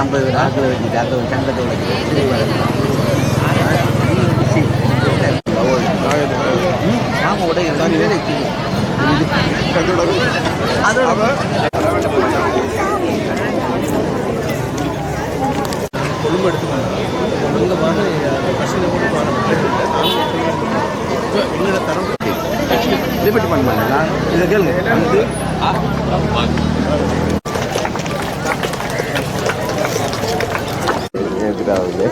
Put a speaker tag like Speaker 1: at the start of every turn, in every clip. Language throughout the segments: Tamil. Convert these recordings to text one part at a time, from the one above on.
Speaker 1: ஐம்பது ஆட்கள் வச்சுட்டு அந்த ஒரு சங்கத்தை வச்சு ஆமாம் உடைய அதோட
Speaker 2: கொழும்பு எடுத்துக்கணும் கூட எங்களோட தரம்
Speaker 1: ரிப்பீட் இதை கேளுங்க வந்து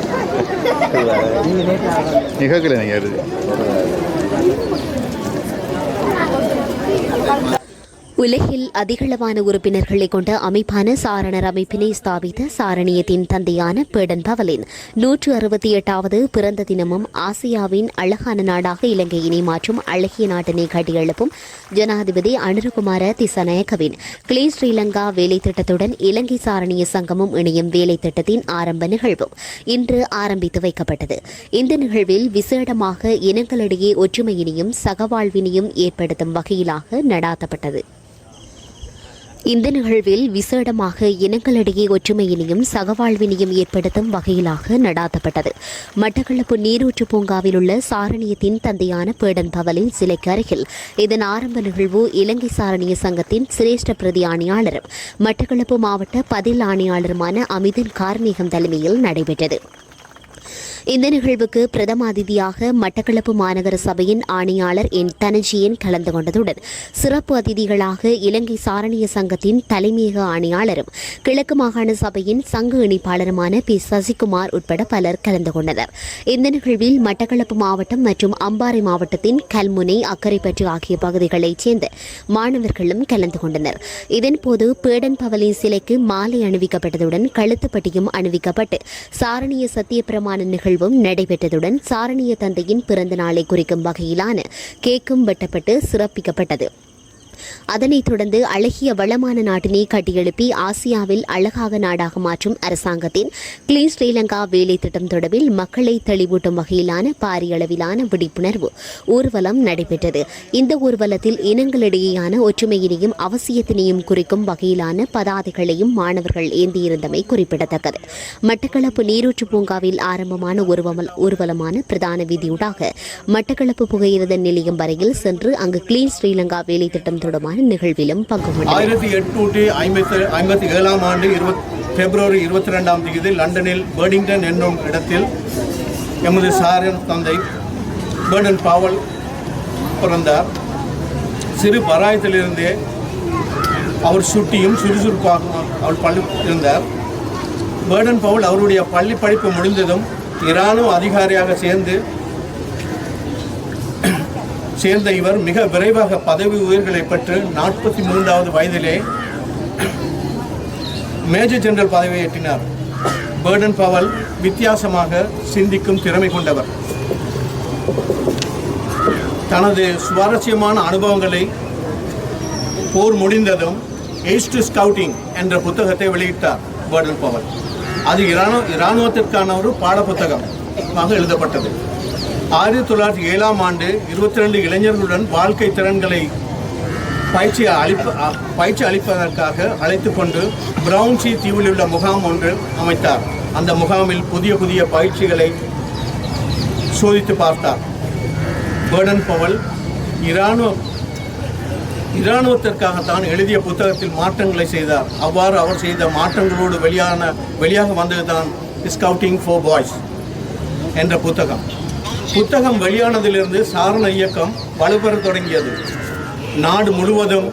Speaker 3: நிகழ்கல நீங்கள் எடுத்து
Speaker 4: உலகில் அதிகளவான உறுப்பினர்களை கொண்ட அமைப்பான சாரணர் அமைப்பினை ஸ்தாபித்த சாரணியத்தின் தந்தையான பேடன் பவலின் நூற்று அறுபத்தி எட்டாவது பிறந்த தினமும் ஆசியாவின் அழகான நாடாக இலங்கையினை மாற்றும் அழகிய நாட்டினை கட்டியெழுப்பும் ஜனாதிபதி அனுருகுமார திசநாயக்கவின். கிளீன் ஸ்ரீலங்கா வேலை திட்டத்துடன் இலங்கை சாரணிய சங்கமும் இணையும் வேலை திட்டத்தின் ஆரம்ப நிகழ்வும் இன்று ஆரம்பித்து வைக்கப்பட்டது. இந்த நிகழ்வில் விசேடமாக இனங்களிடையே ஒற்றுமையினையும் சகவாழ்வினையும் ஏற்படுத்தும் வகையிலாக நடாத்தப்பட்டது. இந்த நிகழ்வில் விசேடமாக இனங்களிடையே ஒற்றுமையினையும் சகவாழ்வினையும் ஏற்படுத்தும் வகையிலாக நடாத்தப்பட்டது. மட்டக்களப்பு நீரூற்று பூங்காவில் உள்ள சாரணியத்தின் தந்தையான பேடன் பவலின் சிலைக்கு அருகில் இதன் ஆரம்ப நிகழ்வு இலங்கை சாரணிய சங்கத்தின் சிரேஷ்ட பிரதி ஆணையாளரும் மட்டக்களப்பு மாவட்ட பதில் ஆணையாளருமான அமிதன் கார்மேகம் தலைமையில் நடைபெற்றது. இந்த நிகழ்வுக்கு பிரதம அதிதியாக மட்டக்களப்பு மாநகர சபையின் ஆணையாளர் என் தனஜியன் கலந்து கொண்டதுடன் சிறப்பு அதிதிகளாக இலங்கை சாரணிய சங்கத்தின் தலைமையக ஆணையாளரும் கிழக்கு மாகாண சபையின் சங்க இணைப்பாளருமான பி. சசிகுமார் உட்பட பலர் கலந்து கொண்டனர். இந்த நிகழ்வில் மட்டக்களப்பு மாவட்டம் மற்றும் அம்பாறை மாவட்டத்தின் கல்முனை அக்கரைப்பற்று ஆகிய பகுதிகளைச் சேர்ந்த மாணவர்களும் கலந்து கொண்டனர். இதன்போது பேடன் பவலின் சிலைக்கு மாலை அணிவிக்கப்பட்டதுடன் கழுத்துப்பட்டியும் அணிவிக்கப்பட்டு சாரணிய சத்தியப்பிரமாண நிகழ்வும் நடைபெற்றதுடன் சாரணிய தந்தையின் பிறந்த நாளை குறிக்கும் வகையிலான கேக்கும் வெட்டப்பட்டு சிறப்பிக்கப்பட்டது. அதனைத் தொடர்ந்து அழகிய வளமான நாட்டினை கட்டியெழுப்பி ஆசியாவில் அழகாக நாடாக மாற்றும் அரசாங்கத்தின் கிளீன் ஸ்ரீலங்கா வேலை திட்டம் தொடர்பில் மக்களை தெளிவூட்டும் வகையிலான பாரிய அளவிலான விழிப்புணர்வு ஊர்வலம் நடைபெற்றது. இந்த ஊர்வலத்தில் இனங்களிடையேயான ஒற்றுமையினையும் அவசியத்தினையும் குறிக்கும் வகையிலான பதாதைகளையும் மாணவர்கள் ஏந்தியிருந்தமை குறிப்பிடத்தக்கது. மட்டக்களப்பு நீரூற்று பூங்காவில் ஆரம்பமான ஊர்வல ஊர்வலமான பிரதான வீதியூடாக மட்டக்களப்பு புகையிரத நிலையம் வரையில் சென்று அங்கு கிளீன் ஸ்ரீலங்கா வேலை திட்டம் தொடர்பான நிகழ்விலும் பங்கு கொண்டார்
Speaker 2: ஆயிரத்தி எட்நூற்றி ஐம்பத்தி ஐம்பத்தி ஏழாம் ஆண்டு இருபத் பிப்ரவரி இருபத்தி ரெண்டாம் தேதி லண்டனில் பேர்டிங்டன் என்னும் இடத்தில் எமது சாரன் தந்தை பேர்டன் பாவல் பிறந்தார். சிறு பராயத்திலிருந்தே அவர் சுட்டியும் சுறுசுறுப்பாக அவர் பள்ளி இருந்தார். பேர்டன் பவுல் அவருடைய பள்ளி படிப்பு முடிந்ததும் இராணுவ அதிகாரியாக சேர்ந்து சேர்ந்த இவர் மிக விரைவாக பதவி உயர்களை பெற்று நாற்பத்தி மூன்றாவது வயதிலே மேஜர் ஜெனரல் பதவியை ஏற்றினார். பேர்டன் பவல் வித்தியாசமாக சிந்திக்கும் திறமை கொண்டவர். தனது சுவாரஸ்யமான அனுபவங்களை போர் முடிந்ததும் ஈஸ்ட் ஸ்கவுட்டிங் என்ற புத்தகத்தை வெளியிட்டார் பேர்டன் பவல். அது இராணுவ இராணுவத்திற்கான ஒரு பாடப்புத்தகமாக எழுதப்பட்டது. ஆயிரத்தி தொள்ளாயிரத்தி ஏழாம் ஆண்டு இருபத்தி ரெண்டு இளைஞர்களுடன் வாழ்க்கை திறன்களை பயிற்சி அளிப்ப பயிற்சி அளிப்பதற்காக அழைத்து கொண்டு பிரவுன்சி தீவில் உள்ள முகாம் ஒன்று அமைத்தார். அந்த முகாமில் புதிய புதிய பயிற்சிகளை சோதித்து பார்த்தார். பேர்டன் பவல் இராணுவ இராணுவத்திற்காகத்தான் எழுதிய புத்தகத்தில் மாற்றங்களை செய்தார். அவ்வாறு அவர் செய்த மாற்றங்களோடு வெளியான வெளியாக வந்ததுதான் ஸ்கவுட்டிங் ஃபார் பாய்ஸ் என்ற புத்தகம். புத்தகம் வெளியானதிலிருந்து சாரண இயக்கம் வலுப்பெற தொடங்கியது. நாடு முழுவதும்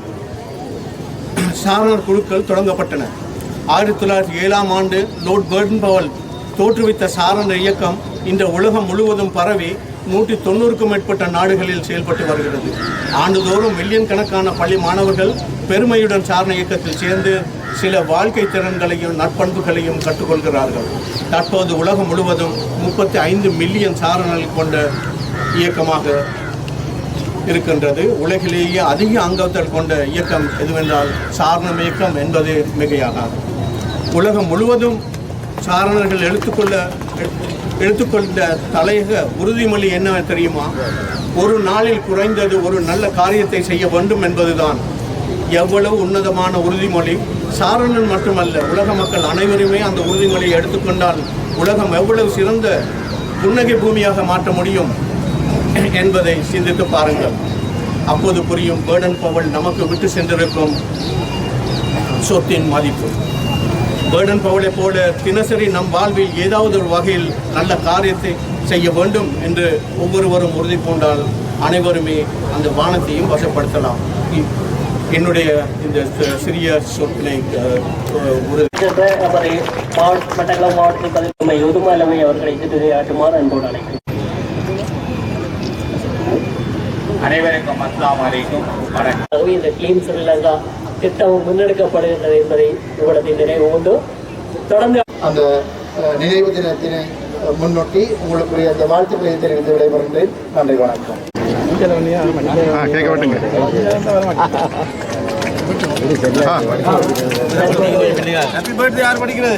Speaker 2: சாரணர் குழுக்கள் தொடங்கப்பட்டன. ஆயிரத்தி தொள்ளாயிரத்தி ஏழாம் ஆண்டு லோர்ட் பேர்டன் பவல் தோற்றுவித்த சாரணர் இயக்கம் இந்த உலகம் முழுவதும் பரவி நூற்றி தொண்ணூறுக்கும் மேற்பட்ட நாடுகளில் செயல்பட்டு வருகிறது. ஆண்டுதோறும் மில்லியன் கணக்கான பள்ளி மாணவர்கள் பெருமையுடன் சாரண இயக்கத்தில் சேர்ந்து சில வாழ்க்கை திறன்களையும் நற்பண்புகளையும் கற்றுக்கொள்கிறார்கள். தற்போது உலகம் முழுவதும் முப்பத்தி ஐந்து மில்லியன் சாரணர்கள் கொண்ட இயக்கமாக இருக்கின்றது. உலகிலேயே அதிக அங்கத்தல் கொண்ட இயக்கம் எதுவென்றால் சாரணம் இயக்கம் என்பது மிகையாகாது. உலகம் முழுவதும் சாரணர்கள் எடுத்துக்கொள்ள எடுத்துக்கொண்ட தலையக உறுதிமொழி என்ன தெரியுமா? ஒரு நாளில் குறைந்தது ஒரு நல்ல காரியத்தை செய்ய வேண்டும் என்பதுதான். எவ்வளவு உன்னதமான உறுதிமொழி. சாரணன் மட்டுமல்ல உலக மக்கள் அனைவருமே அந்த உறுதிமொழியை எடுத்துக்கொண்டால் உலகம் எவ்வளவு சிறந்த புன்னகை பூமியாக மாற்ற முடியும் என்பதை சிந்தித்து பாருங்கள். அப்போது புரியும் பேர்டன் பவல் நமக்கு விட்டு சென்றிருக்கும் சொத்தின் மதிப்பு. பேர்டன் பவலை போல தினசரி நம் வாழ்வில் ஏதாவது ஒரு வகையில் நல்ல காரியத்தை செய்ய வேண்டும் என்று ஒவ்வொருவரும் உறுதி பூண்டால் அனைவருமே அந்த வானத்தையும் வசப்படுத்தலாம். என்னுடைய இந்த சிறிய சொற்களை
Speaker 5: மாவட்ட மட்டக்களப்பு மாவட்டத்தில் அவர்களை சிற்றுரையாற்றுமாறு அன்போடு அழைக்கிறேன்.
Speaker 6: அனைவருக்கும் அஸ்லாம் வலைக்கும் வணக்கம்.
Speaker 5: இந்த கிளீன் ஸ்ரீலங்கா திட்டம் முன்னெடுக்கப்படுகின்றது என்பதை உங்களது நினைவு உண்டு தொடர்ந்து
Speaker 7: அந்த நினைவு தினத்தினை முன்னொட்டி உங்களுக்குரிய அந்த வாழ்த்துக்களை தெரிவித்து விடைபெறுகிறேன். நன்றி வணக்கம்.
Speaker 3: கேட்க மாட்டேங்க
Speaker 1: ஹாப்பி பர்த்டே யார் படிக்கிறது?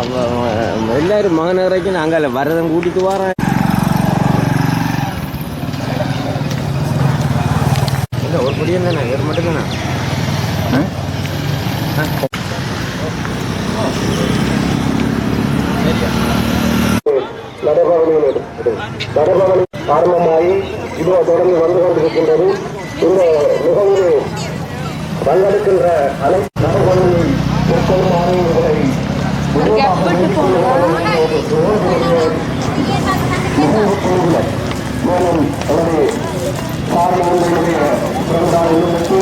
Speaker 8: எல்லாரும் மகனரைக்கும் நாங்கள் வரதன் கூட்டிட்டு வரேன் இல்லை ஒரு குடியும் தானே வேறு மட்டும் தானே
Speaker 7: நடைபவனி ஆரம்பமாகி இதோ தொடர்ந்து வந்து கொண்டிருக்கின்றது இந்த நிகழ்வு பங்கெடுக்கின்ற அனைத்து நடைபவனில் எப்போதும் ஆணையங்களை மேலும் எனது காரணங்களுடைய பிறந்தாள் உள்ளது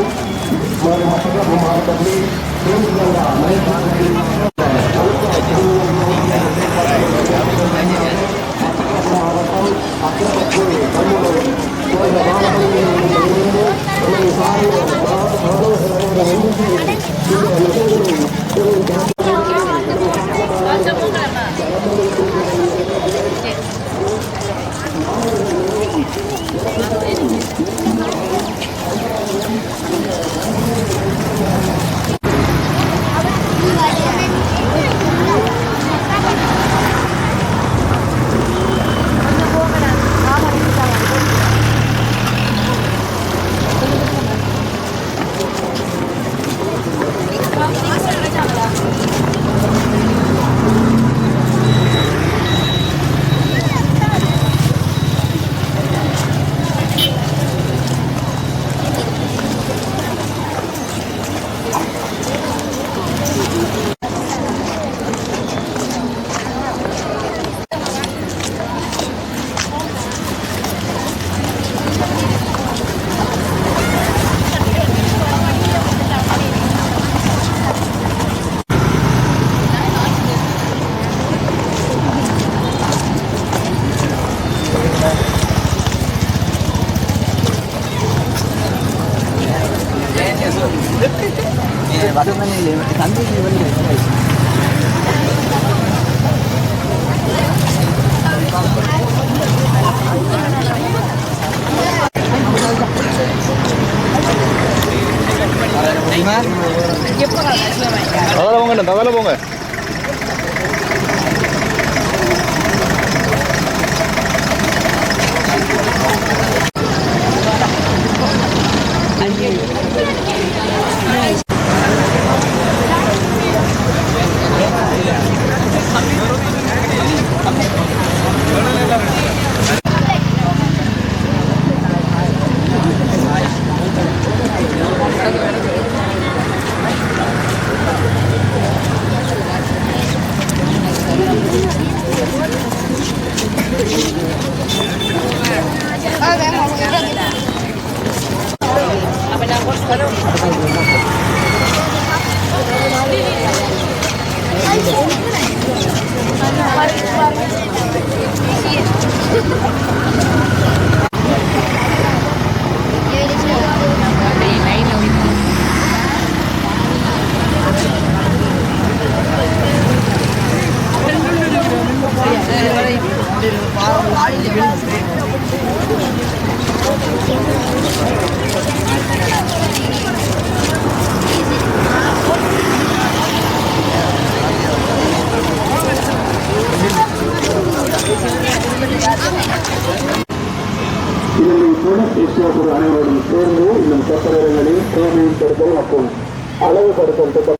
Speaker 3: தவளை போங்க தவளை போங்க.
Speaker 2: por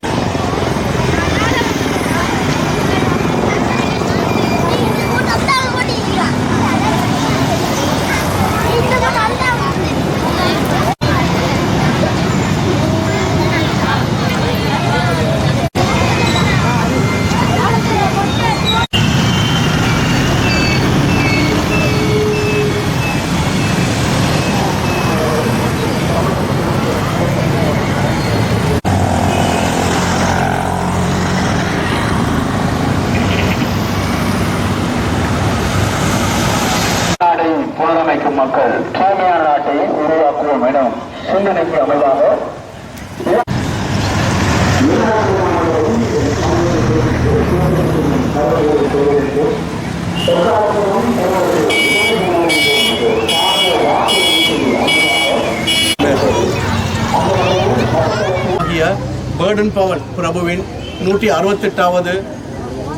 Speaker 2: பேர்டன் பவல் பிரபுவின் நூற்றி அறுபத்தெட்டாவது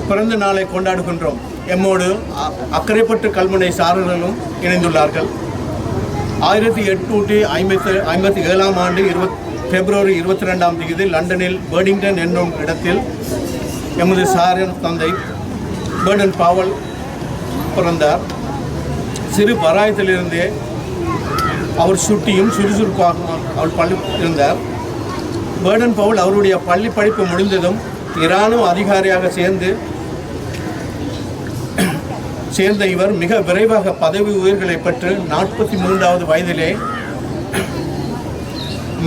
Speaker 2: பிறந்த நாளை கொண்டாடுகின்றோம். எம்மோடு அ- அக்கரைப்பட்டு கல்முனை சாரர்களும் இணைந்துள்ளார்கள். ஆயிரத்தி எட்நூற்றி ஐம்பத்தி ஐம்பத்தி ஏழாம் ஆண்டு இருபத் பிப்ரவரி இருபத்தி ரெண்டாம் தேதி லண்டனில் பேர்டிங்டன் என்னும் இடத்தில் எமது சாரன் தந்தை பேர்டன் பாவல் பிறந்தார். சிறு பராயத்திலிருந்தே அவர் சுட்டியும் சுறுசுறுப்பாகவும் அவர் பள்ளி இருந்தார். பேர்டன் பவுல் அவருடைய பள்ளி படிப்பு முடிந்ததும் இராணுவ அதிகாரியாக சேர்ந்து சேர்ந்த இவர் மிக விரைவாக பதவி உயர்களை பெற்று நாற்பத்தி மூன்றாவது வயதிலே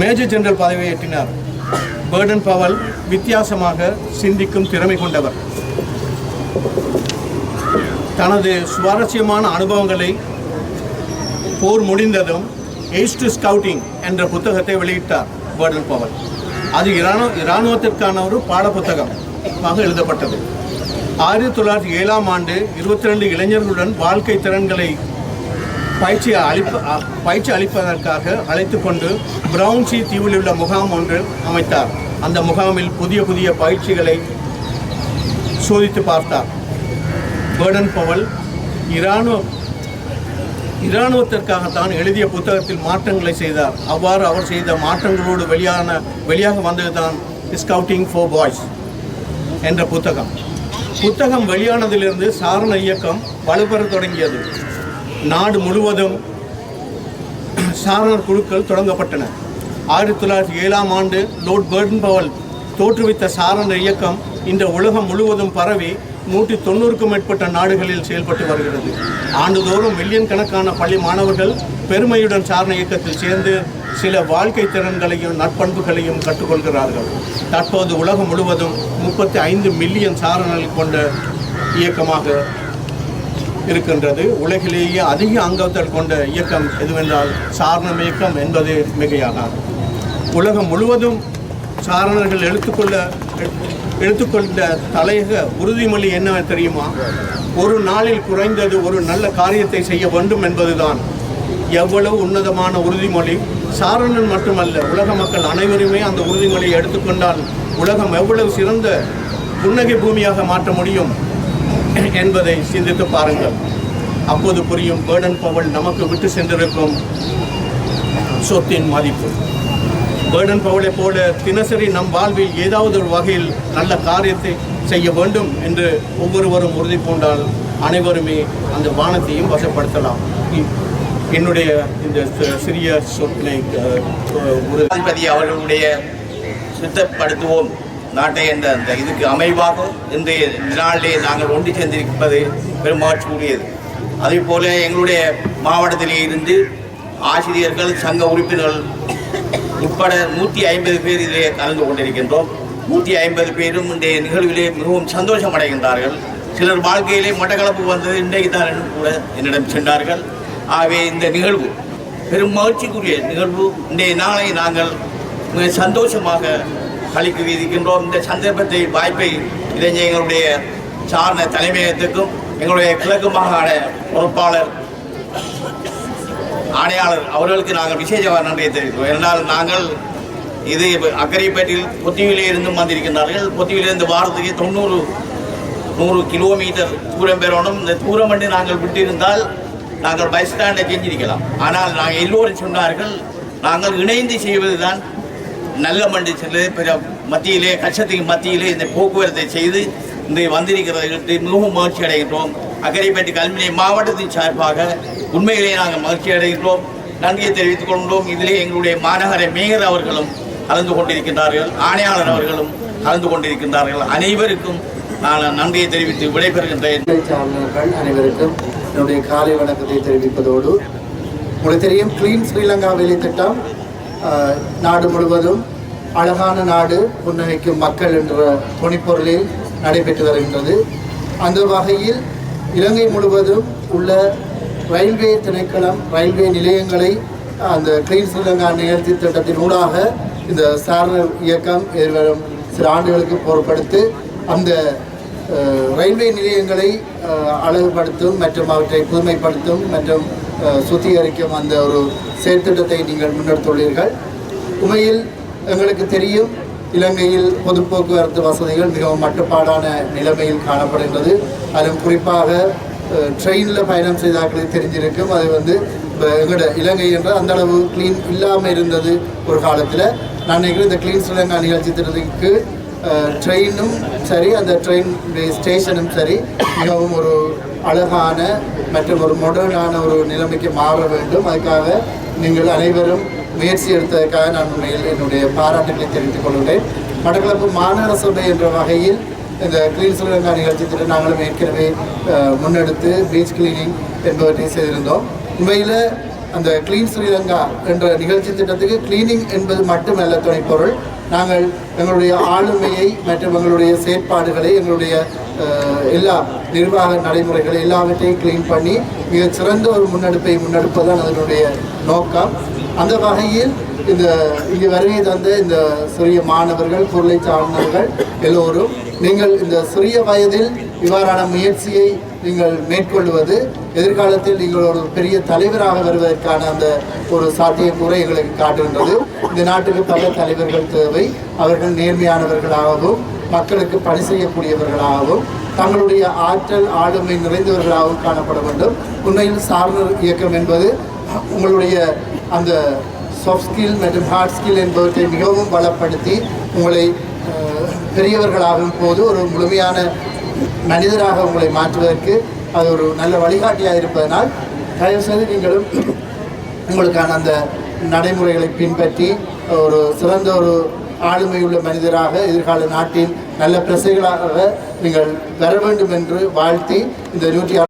Speaker 2: மேஜர் ஜெனரல் பதவியை ஏற்றினார். பேர்டன் பவல் வித்தியாசமாக சிந்திக்கும் திறமை கொண்டவர். தனது சுவாரஸ்யமான அனுபவங்களை போர் முடிந்ததும் எய்ஸ் ஸ்கவுட்டிங் என்ற புத்தகத்தை வெளியிட்டார் பேர்டன் பவல். அது இராணுவ இராணுவத்திற்கான ஒரு பாட எழுதப்பட்டது. ஆயிரத்தி தொள்ளாயிரத்தி ஏழாம் ஆண்டு இருபத்தி ரெண்டு இளைஞர்களுடன் வாழ்க்கை திறன்களை பயிற்சி அளிப்ப பயிற்சி அளிப்பதற்காக அழைத்து கொண்டு பிரவுன்சி தீவில் உள்ள முகாம் ஒன்று அமைத்தார். அந்த முகாமில் புதிய புதிய பயிற்சிகளை சோதித்து பார்த்தார். பேர்டன் பவல் இராணுவ இராணுவத்திற்காகத்தான் எழுதிய புத்தகத்தில் மாற்றங்களை செய்தார். அவ்வாறு அவர் செய்த மாற்றங்களோடு வெளியான வெளியாக வந்ததுதான் ஸ்கவுட்டிங் ஃபார் பாய்ஸ் என்ற புத்தகம். புத்தகம் வெளியானதிலிருந்து சாரண இயக்கம் வலுப்பெற தொடங்கியது. நாடு முழுவதும் சாரணர் குழுக்கள் தொடங்கப்பட்டன. ஆயிரத்தி தொள்ளாயிரத்தி ஏழாம் ஆண்டு லோர்ட் பர்டன் பவல் தோற்றுவித்த சாரணர் இயக்கம் இந்த உலகம் முழுவதும் பரவி நூற்றி தொண்ணூறுக்கும் மேற்பட்ட நாடுகளில் செயல்பட்டு வருகிறது. ஆண்டுதோறும் மில்லியன் கணக்கான பள்ளி மாணவர்கள் பெருமையுடன் சாரண இயக்கத்தில் சேர்ந்து சில வாழ்க்கை திறன்களையும் நட்பண்புகளையும் கற்றுக்கொள்கிறார்கள். தற்போது உலகம் முழுவதும் முப்பத்தி ஐந்து மில்லியன் சாரணர்கள் கொண்ட இயக்கமாக இருக்கின்றது. உலகிலேயே அதிக அங்கத்தல் கொண்ட இயக்கம் எதுவென்றால் சாரணம் இயக்கம் என்பது மிகையானார் உலகம் முழுவதும் சாரணர்கள் எடுத்துக்கொள்ள எடுத்துக்கொண்ட தலையக உறுதிமொழி என்ன தெரியுமா? ஒரு நாளில் குறைந்தது ஒரு நல்ல காரியத்தை செய்ய வேண்டும் என்பதுதான். எவ்வளவு உன்னதமான உறுதிமொழி. சாரணன் மட்டுமல்ல உலக மக்கள் அனைவருமே அந்த உறுதிமொழியை எடுத்துக்கொண்டால் உலகம் எவ்வளவு சிறந்த புன்னகை பூமியாக மாற்ற முடியும் என்பதை சிந்தித்து பாருங்கள். அப்போது புரியும் பேர்டன் பவல் நமக்கு விட்டு சென்றிருக்கும் சொத்தின் மதிப்பு. பேர்டன் பவலை போல தினசரி நம் வாழ்வில் ஏதாவது ஒரு வகையில் நல்ல காரியத்தை செய்ய வேண்டும் என்று ஒவ்வொருவரும் உறுதி பூண்டால் அனைவருமே அந்த வானத்தையும் வசப்படுத்தலாம். என்னுடைய இந்த சிறிய சொற்களை
Speaker 6: உறுதிபதி அவர்களுடைய சுத்தப்படுத்துவோம் நாட்டை என்ற அந்த இதுக்கு அமைவாக இன்றைய நாளிலே நாங்கள் ஒன்று சேர்ந்திருப்பது பெருமாற்றக்கூடியது அதே போல எங்களுடைய மாவட்டத்திலே இருந்து ஆசிரியர்கள் சங்க உறுப்பினர்கள் உட்பட நூற்றி ஐம்பது பேர் இதிலே கலந்து கொண்டிருக்கின்றோம். நூற்றி ஐம்பது பேரும் இன்றைய நிகழ்விலே மிகவும் சந்தோஷம் அடைகின்றார்கள் சிலர் வாழ்க்கையிலே மட்டக்களப்பு வந்தது இன்றைக்கு தான் என்று கூட என்னிடம் சென்றார்கள். ஆகவே இந்த நிகழ்வு பெரும் மகிழ்ச்சிக்குரிய நிகழ்வு. இன்றைய நாளை நாங்கள் மிக சந்தோஷமாக கழிக்க இருக்கின்றோம் இந்த சந்தர்ப்பத்தை வாய்ப்பை இளைஞர்களுடைய சார்ந்த தலைமையகத்துக்கும் எங்களுடைய கிழக்கு மாகாண பொறுப்பாளர் ஆணையாளர் அவர்களுக்கு நாங்கள் விசேஷமாக நன்றியை தெரிவிக்கிறோம். என்றால் நாங்கள் இது அக்கரைப்பேட்டில் பொத்திவிலே இருந்தும் வந்திருக்கின்றார்கள். பொத்திவிலிருந்து வாரத்துக்கு தொண்ணூறு நூறு கிலோமீட்டர் தூரம் பெறணும். இந்த தூரம் வந்து நாங்கள் விட்டிருந்தால் நாங்கள் பஸ் ஸ்டாண்டை செஞ்சிருக்கலாம் ஆனால் நாங்கள் எல்லோரும் சொன்னார்கள் நாங்கள் இணைந்து செய்வதுதான் நல்ல மண்டி செல்ல பிற மத்தியிலே கஷ்டத்துக்கு மத்தியிலே இந்த போக்குவரத்தை செய்து இந்த வந்திருக்கிறதை மிகவும் மகிழ்ச்சி அடைகின்றோம் அக்கரைப்பேட்டை கல்வினை மாவட்டத்தின் சார்பாக உண்மைகளை நாங்கள் மகிழ்ச்சி அடைகின்றோம். நன்றியை தெரிவித்துக் கொண்டோம் இதிலே எங்களுடைய மாநகர மேயர் அவர்களும் கலந்து கொண்டிருக்கின்றார்கள். ஆணையாளர் அவர்களும் கலந்து கொண்டிருக்கின்றார்கள். அனைவருக்கும் நான் நன்றியை தெரிவித்து விடைபெறுகின்றேன்.
Speaker 9: அனைவருக்கும் என்னுடைய காலை வணக்கத்தை தெரிவிப்பதோடு உங்களுக்கு தெரியும் கிளீன் ஸ்ரீலங்கா வேலை திட்டம் நாடு முழுவதும் அழகான நாடு புன்னகைக்கும் மக்கள் என்ற துணிப்பொருளில் நடைபெற்று வருகின்றது. அந்த வகையில் இலங்கை முழுவதும் உள்ள ரயில்வே திணைக்களம் ரயில்வே நிலையங்களை அந்த கிளீன் ஸ்ரீலங்கா நிகழ்ச்சி திட்டத்தின் ஊடாக இந்த சாரணர் இயக்கம் எதிர்வரும் சில ஆண்டுகளுக்கு பொருட்படுத்து அந்த ரயில்வே நிலையங்களை அழகுபடுத்தும் மற்றும் அவற்றை புதுமைப்படுத்தும் மற்றும் சுத்திகரிக்கும் அந்த ஒரு செயற்திட்டத்தை நீங்கள் முன்னெடுத்துள்ளீர்கள். உண்மையில் எங்களுக்கு தெரியும் இலங்கையில் பொது போக்குவரத்து வசதிகள் மிகவும் மட்டுப்பாடான நிலைமையில் காணப்படுகின்றது. அதிலும் குறிப்பாக ட்ரெயினில் பயணம் செய்தாக்களுக்கு தெரிஞ்சிருக்கும். அது வந்து எங்களோட இலங்கை என்ற அந்த அளவு க்ளீன் இல்லாமல் இருந்தது ஒரு காலத்தில். நான் நினைக்கிறேன் இந்த க்ளீன் ஸ்ரீலங்கா நிகழ்ச்சி திட்டத்துக்கு ட்ரெயினும் சரி அந்த ட்ரெயின் ஸ்டேஷனும் சரி மிகவும் ஒரு அழகான மற்றும் ஒரு மாடர்னான ஒரு நிலைமைக்கு மாற வேண்டும். அதுக்காக நீங்கள் அனைவரும் முயற்சி எடுத்ததற்காக நான் உண்மையில் என்னுடைய பாராட்டுகளை தெரிவித்துக் கொள்கிறேன். மட்டக்களப்பு மாநகர சபை என்ற வகையில் இந்த கிளீன் ஸ்ரீலங்கா நிகழ்ச்சி திட்டம் நாங்களும் ஏற்கனவே முன்னெடுத்து பீச் கிளீனிங் என்பவற்றை செய்திருந்தோம். உண்மையில் அந்த கிளீன் ஸ்ரீலங்கா என்ற நிகழ்ச்சி திட்டத்துக்கு கிளீனிங் என்பது மட்டுமல்ல துணைப்பொருள். நாங்கள் எங்களுடைய ஆளுமையை மற்றும் எங்களுடைய செயற்பாடுகளை எங்களுடைய எல்லா நிர்வாக நடைமுறைகளை எல்லாவற்றையும் கிளீன் பண்ணி மிகச் சிறந்த ஒரு முன்னெடுப்பை முன்னெடுப்பதுதான் அதனுடைய நோக்கம். அந்த வகையில் இந்த இங்கே வருகை தந்த இந்த சிறிய மாணவர்கள் பொருளை சார்ந்தவர்கள் எல்லோரும் நீங்கள் இந்த சிறிய வயதில் இவ்வாறான முயற்சியை நீங்கள் மேற்கொள்வது எதிர்காலத்தில் நீங்கள் ஒரு பெரிய தலைவராக வருவதற்கான அந்த ஒரு சாத்தியக்கூறை எங்களுக்கு காட்டுகின்றது. இந்த நாட்டுக்கு பல தலைவர்கள் தேவை. அவர்கள் நேர்மையானவர்களாகவும் மக்களுக்கு பணி செய்யக்கூடியவர்களாகவும் தங்களுடைய ஆற்றல் ஆளுமை நிறைந்தவர்களாகவும் காணப்பட வேண்டும். உண்மையில் சார்னர் இயக்கம் என்பது உங்களுடைய அந்த சாஃப்ட் ஸ்கில் மற்றும் ஹார்ட் ஸ்கில் என்பவற்றை மிகவும் பலப்படுத்தி உங்களை பெரியவர்களாகும் போது ஒரு முழுமையான மனிதராக உங்களை மாற்றுவதற்கு அது ஒரு நல்ல வழிகாட்டியாக இருப்பதனால் தயவுசெய்து நீங்களும் உங்களுக்கான அந்த நடைமுறைகளை பின்பற்றி ஒரு சிறந்த ஒரு ஆளுமையுள்ள மனிதராக எதிர்கால நாட்டின் நல்ல பிரசைகளாக நீங்கள் வர வேண்டும் என்று வாழ்த்தி இந்த நூற்றி